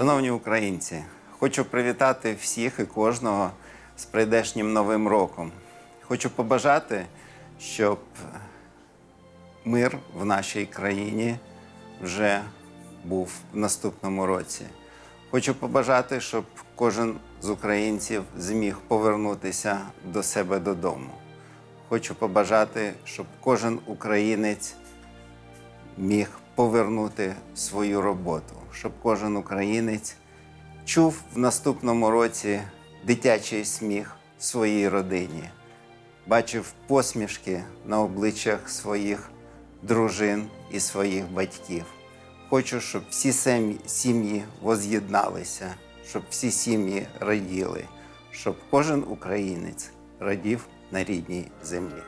Шановні українці, хочу привітати всіх і кожного з прийдешнім новим роком. Хочу побажати, щоб мир в нашій країні вже був в наступному році. Хочу побажати, щоб кожен з українців зміг повернутися до себе додому. Хочу побажати, щоб кожен українець міг повернути свою роботу, щоб кожен українець чув в наступному році дитячий сміх своїй родині, бачив посмішки на обличчях своїх дружин і своїх батьків. Хочу, щоб всі сім'ї воз'єдналися, щоб всі сім'ї раділи, щоб кожен українець радів на рідній землі.